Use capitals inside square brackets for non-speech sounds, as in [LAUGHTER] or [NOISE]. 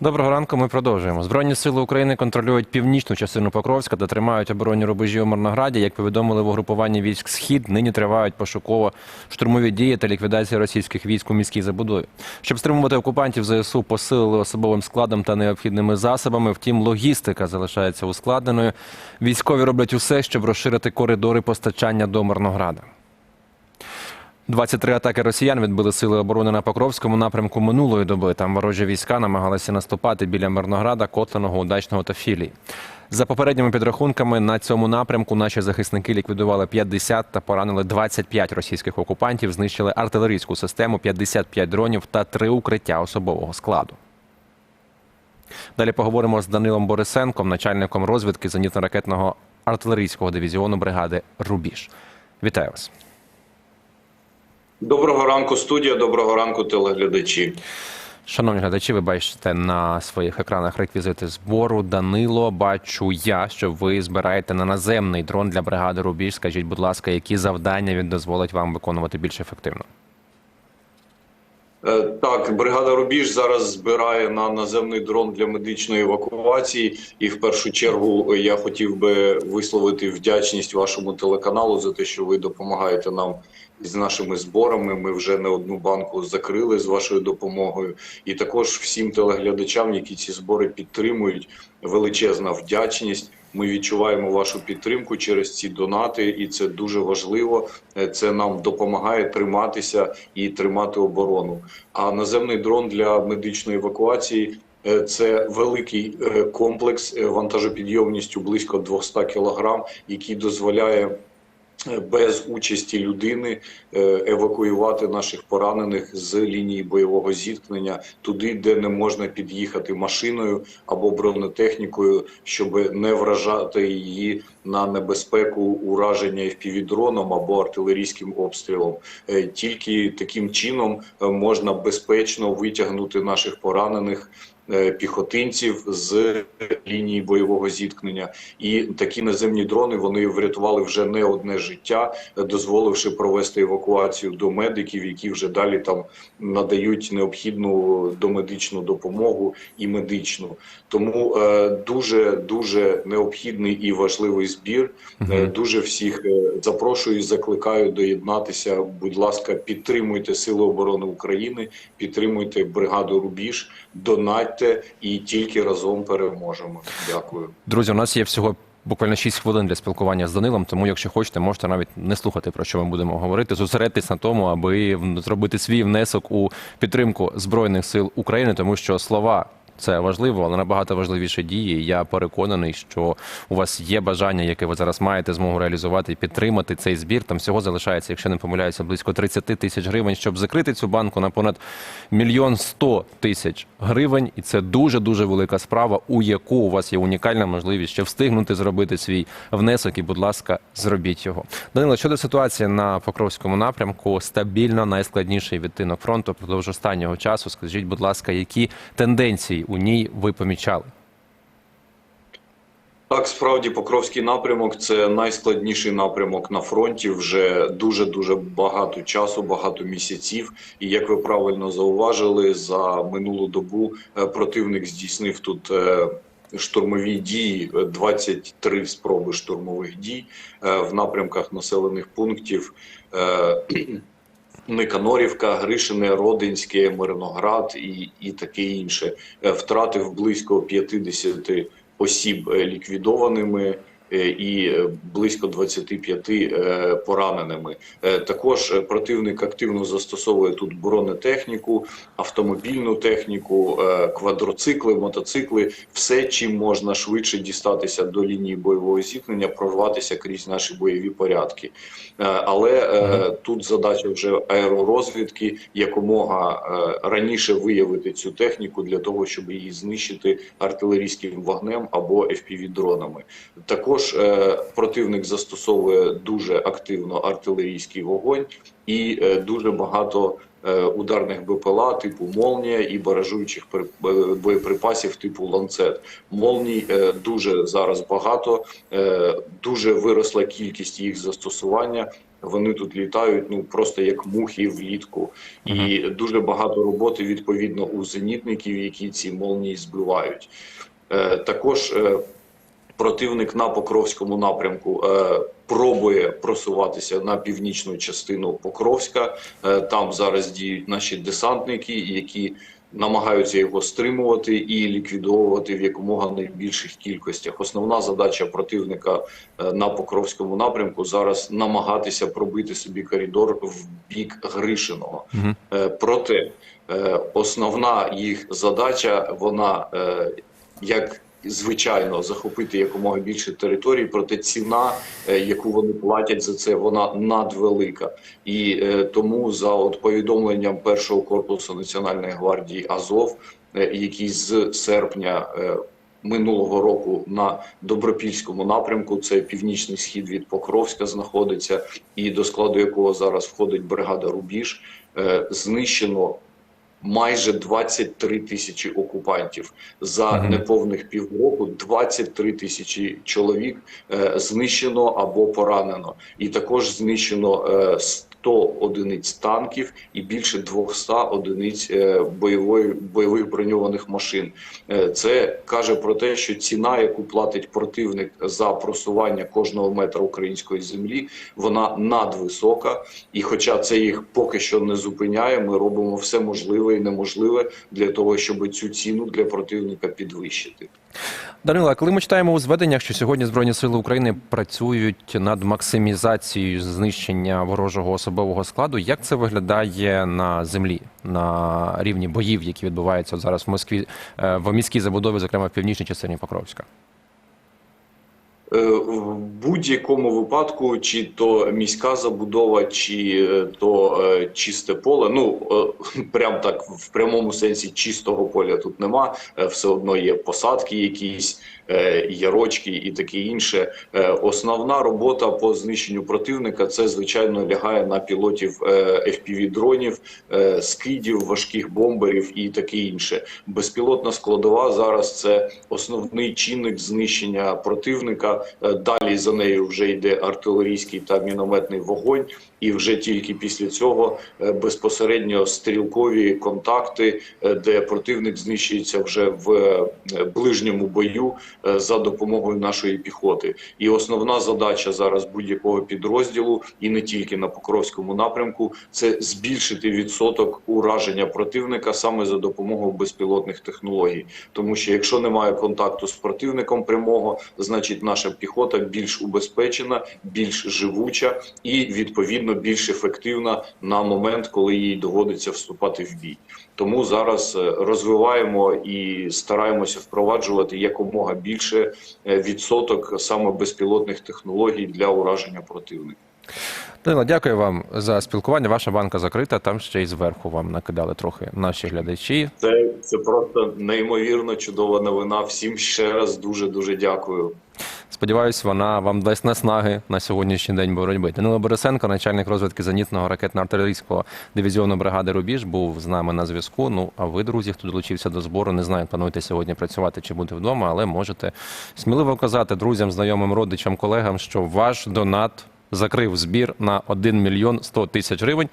Доброго ранку. Ми продовжуємо. Збройні сили України контролюють північну частину Покровська та тримають оборонні рубежі у Мирнограді. Як повідомили в угрупуванні військ Схід, нині тривають пошуково-штурмові дії та ліквідація російських військ у міській забудові. Щоб стримувати окупантів, ЗСУ посилили особовим складом та необхідними засобами. Втім, логістика залишається ускладненою. Військові роблять усе, щоб розширити коридори постачання до Мирнограда. 23 атаки росіян відбили сили оборони на Покровському напрямку минулої доби. Там ворожі війська намагалися наступати біля Мирнограда, Котленого, Удачного та Філії. За попередніми підрахунками на цьому напрямку наші захисники ліквідували 50 та поранили 25 російських окупантів, знищили артилерійську систему, 55 дронів та три укриття особового складу. Далі поговоримо з Данилом Борисенком, начальником розвідки зенітно-ракетного артилерійського дивізіону бригади Рубіж. Вітаю вас. Доброго ранку, студія. Доброго ранку, телеглядачі. Шановні глядачі, ви бачите на своїх екранах реквізити збору. Данило, бачу я, що ви збираєте на наземний дрон для бригади Рубіж. Скажіть, будь ласка, які завдання він дозволить вам виконувати більш ефективно? Е, Так, бригада Рубіж зараз збирає на наземний дрон для медичної евакуації. І в першу чергу я хотів би висловити вдячність вашому телеканалу за те, що ви допомагаєте нам з нашими зборами. Ми вже не одну банку закрили з вашою допомогою. І також всім телеглядачам, які ці збори підтримують, величезна вдячність. Ми відчуваємо вашу підтримку через ці донати, і це дуже важливо. Е, Це нам допомагає триматися і тримати оборону. А наземний дрон для медичної евакуації. е, Це великий е, комплекс вантажопідйомністю близько 200 кг, який дозволяє без участі людини е, евакуювати наших поранених з лінії бойового зіткнення туди, де не можна під'їхати машиною або бронетехнікою, щоб не вражати її на небезпеку ураження FPV-дроном або артилерійським обстрілом. Е, Тільки таким чином е, можна безпечно витягнути наших поранених. Е, Піхотинців з лінії бойового зіткнення, і такі наземні дрони вони врятували вже не одне життя, дозволивши провести евакуацію до медиків, які вже далі там надають необхідну домедичну допомогу і медичну. Тому е, дуже дуже необхідний і важливий збір. Е, Дуже всіх е, запрошую, і закликаю доєднатися. Будь ласка, підтримуйте Сили оборони України, підтримуйте бригаду Рубіж, донатьте і тільки разом переможемо. Дякую. Друзі, у нас є всього буквально 6 хвилин для спілкування з Данилом, тому якщо хочете, можете навіть не слухати про що ми будемо говорити. Зосередьтесь на тому, аби зробити свій внесок у підтримку збройних сил України, тому що слова. Це важливо, але набагато важливіше дії. Я переконаний, що у вас є бажання, яке ви зараз маєте змогу реалізувати і підтримати цей збір. Там всього залишається, якщо не помиляюся, близько 30 тисяч гривень, щоб закрити цю банку на понад мільйон сто тисяч гривень. І це дуже дуже велика справа, у яку у вас є унікальна можливість ще встигнути зробити свій внесок. І, будь ласка, зробіть його. Данило, щодо ситуації на Покровському напрямку, стабільно найскладніший відтинок фронту впродовж останнього часу. Скажіть, будь ласка, які тенденції у ній ви помічали? Так, справді Покровський напрямок це найскладніший напрямок на фронті вже дуже дуже багато часу, багато місяців. І як ви правильно зауважили, за минулу добу е, противник здійснив тут. е, Штурмові дії е, 23 спроби штурмових дій е, в напрямках населених пунктів е, Никанорівка, Гришине, Родинське, Мирноград і, і таке інше. Е, Втратив близько 50 осіб е, ліквідованими і е, близько 25 е, пораненими. Е, Також е, противник активно застосовує тут бронетехніку, автомобільну техніку, е, квадроцикли, мотоцикли, все, чим можна швидше дістатися до лінії бойового зіткнення, прорватися крізь наші бойові порядки. Е, Але е, тут задача вже аеророзвідки якомога е, раніше виявити цю техніку для того, щоб її знищити артилерійським вогнем або FPV-дронами. Також е, противник застосовує дуже активно артилерійський вогонь і е, дуже багато. е, Ударних БПЛА типу Молнія і баражуючих е, боєприпасів типу ланцет. Молній е, дуже зараз багато, е, дуже виросла кількість їх застосування. Вони тут літають ну просто як мухи влітку, і дуже багато роботи відповідно у зенітників, які ці молнії збивають. Е, також е, противник на Покровському напрямку е, пробує просуватися на північну частину Покровська. Е, там зараз діють наші десантники, які намагаються його стримувати і ліквідовувати в якомога найбільших кількостях. Основна задача противника е, на Покровському напрямку зараз намагатися пробити собі коридор в бік Гришиного. Е, Проте е, основна їх задача, вона е, як звичайно захопити якомога більше територій, проте ціна, е, яку вони платять за це, вона надвелика. І е, тому за от повідомленням першого корпусу Національної гвардії Азов, е, який з серпня. Минулого року на Добропільському напрямку, це північний схід від Покровська знаходиться, і до складу якого зараз входить бригада Рубіж, знищено майже 23 тисячі окупантів за неповних півроку. 23 тисячі чоловік е, знищено або поранено, і також знищено е, 100 одиниць танків і більше 200 одиниць е, бойової бойових броньованих машин. Е, Це каже про те, що ціна, яку платить противник за просування кожного метра української землі, вона надвисока. І хоча це їх поки що не зупиняє, ми робимо все можливе і неможливе для того, щоб цю ціну для противника підвищити. Данило, а коли ми читаємо у зведеннях, що сьогодні Збройні Сили України працюють над максимізацією знищення ворожого особового складу, як це виглядає на землі, на рівні боїв, які відбуваються зараз в Москві, е, в міській забудові, зокрема в північній частині Покровська? Е, В будь-якому випадку, чи то міська забудова, чи е, то е, чисте поле. Ну е, [LAUGHS] прям так в прямому сенсі чистого поля тут нема. Е, Все одно є посадки, якісь ярочки і таке інше. Е, Основна робота по знищенню противника це звичайно лягає на пілотів fpv дронів, е, скидів, важких бомберів і таке інше. Безпілотна складова зараз це основний чинник знищення противника. Е, Далі за нею вже йде артилерійський та мінометний вогонь, і вже тільки після цього е, безпосередньо стрілкові контакти, е, де противник знищується вже в е, ближньому бою е, за допомогою нашої піхоти. І основна задача зараз будь-якого підрозділу, і не тільки на Покровському напрямку, це збільшити відсоток ураження противника саме за допомогою безпілотних технологій. Тому що якщо немає контакту з противником прямого, значить наша піхота більш убезпечена, більш живуча і відповідно більш ефективна на момент, коли їй доводиться вступати в бій. Тому зараз е, розвиваємо і стараємося впроваджувати якомога більше е, відсоток саме безпілотних технологій для ураження противника. Данило, дякую вам за спілкування. Ваша банка закрита. Там ще й зверху вам накидали трохи наші глядачі. Це, це просто неймовірно чудова новина. Всім ще раз дуже дуже дякую. Сподіваюсь, вона вам дасть наснаги на сьогоднішній день боротьби. Данило Борисенко, начальник розвідки зенітного ракетно-артилерійського дивізіону бригади Рубіж, був з нами на зв'язку. Ну а ви, друзі, хто долучився до збору, не знаю, плануєте сьогодні працювати чи бути вдома, але можете сміливо казати друзям, знайомим, родичам, колегам, що ваш донат закрив збір на 1 мільйон 100 тисяч гривень.